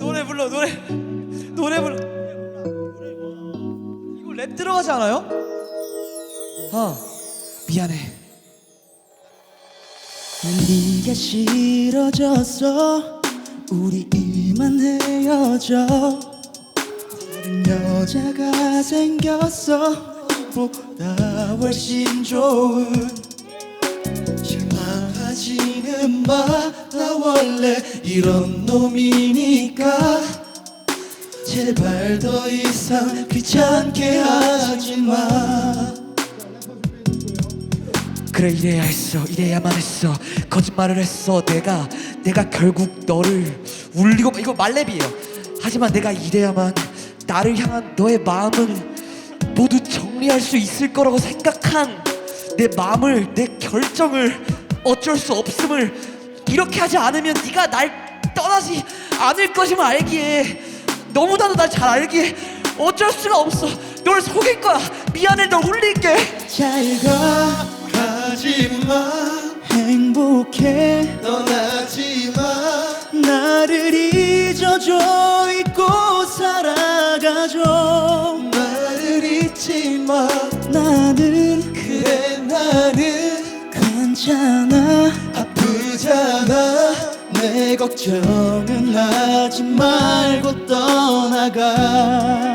노래 불러 노래. 노래 불러. 이거 랩 들어가지 않아요? 어 미안해. 네가 싫어졌어. 우리 이만 헤어져. 다른 여자가 생겼어. 보다 훨씬 좋은 실망하지는 마. 나 원래 이런 놈이니까. 제발 더 이상 귀찮게 하지 마. 그래 이래야 했어 이래야만 했어. 거짓말을 했어 내가. 내가 결국 너를 울리고 이거 말랩이에요. 하지만 내가 이래야만 나를 향한 너의 마음을 모두 정리할 수 있을 거라고 생각한 내 마음을 내 결정을 어쩔 수 없음을 이렇게 하지 않으면 네가 날 떠나지 않을 것임을 알기에 너무나도 날 잘 알기에 어쩔 수가 없어. 널 속일 거야. 미안해 널 울릴게. 잘가 가지마. 행복해. 떠나지마. 나를 잊어줘. 잊고 살아가줘. 나를 잊지마. 나는 그래 나는 괜찮아 아프잖아. 내 걱정은 하지 말고 떠나가